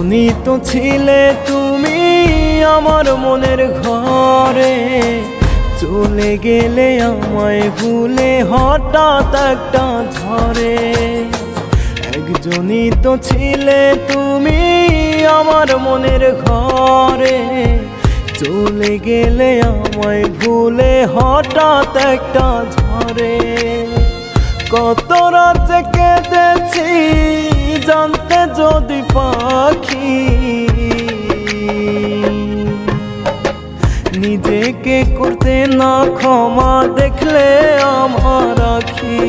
তো ছিলে তুমি আমার মনের ঘরে। চলে গেলে আমায় ভুলে হঠাৎ একটা ঝরে একজনই তো ছিলে তুমি আমার মনের ঘরে। চলে গেলে আমায় ভুলে হঠাৎ একটা ঝরে কত রাতে কেঁদেছি জানতে যদি পাখি, নিজেকে করতে না ক্ষমা দেখলে আমার আখি।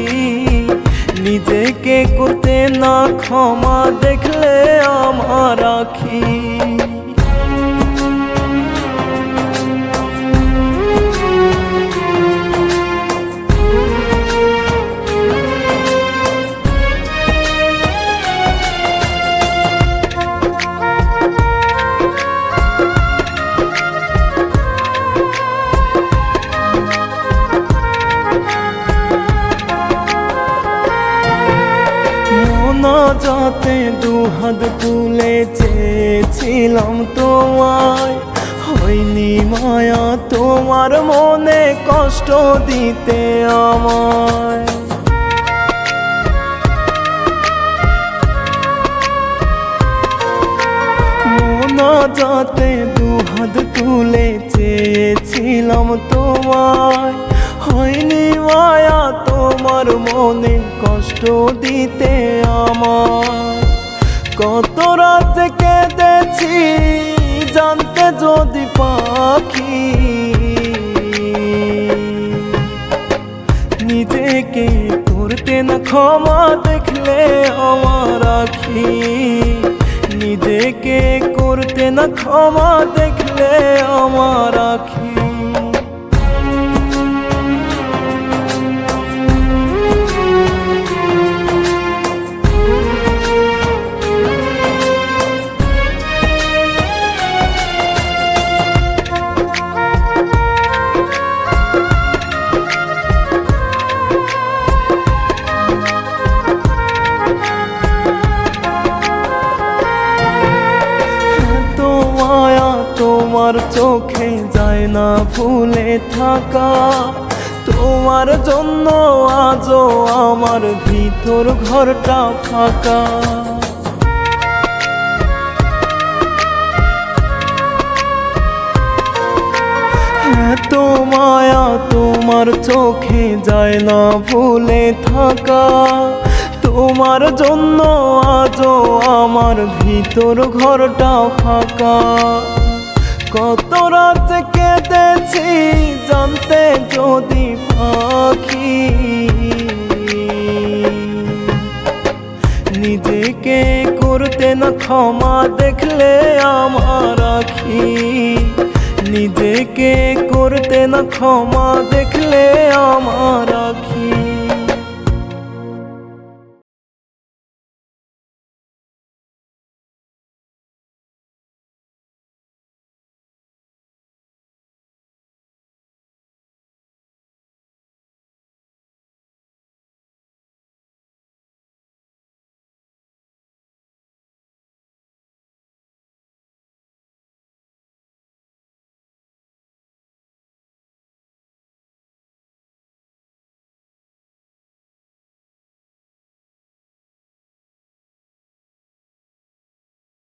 নিজেকে করতে না ক্ষমা দেখলে আমার আখি। যাতে দুহাত তুলে চেয়েছিলাম তোমায়। হয়নি মায়া তোমার মনে কষ্ট দিতে আমায়। যাতে দুহাত তুলে চেয়েছিলাম তোমায়। হয়নি মায়া তোমার মনে কষ্ট দিতে আমার কত রাত কেঁদেছি জানতে যদি পাখি। নিজেকে করতে না ক্ষমা দেখলে আমার আখি। নিজেকে করতে না ক্ষমা দেখলে তোমার চোখে যায় না ফুলে থাকা। তোমার জন্য আজও আমার ভিতর ঘরটা ফাঁকা। এত মায়া তোমার চোখে যায় না ভুলে থাকা। তোমার জন্য আজও আমার ভিতর ঘরটা ফাঁকা। কত রাত কেঁদেছি জানতে যদি পাখি। নিজেকে করতে না ক্ষমা দেখলে আমার আখি। নিজেকে করতে না ক্ষমা দেখলে আমার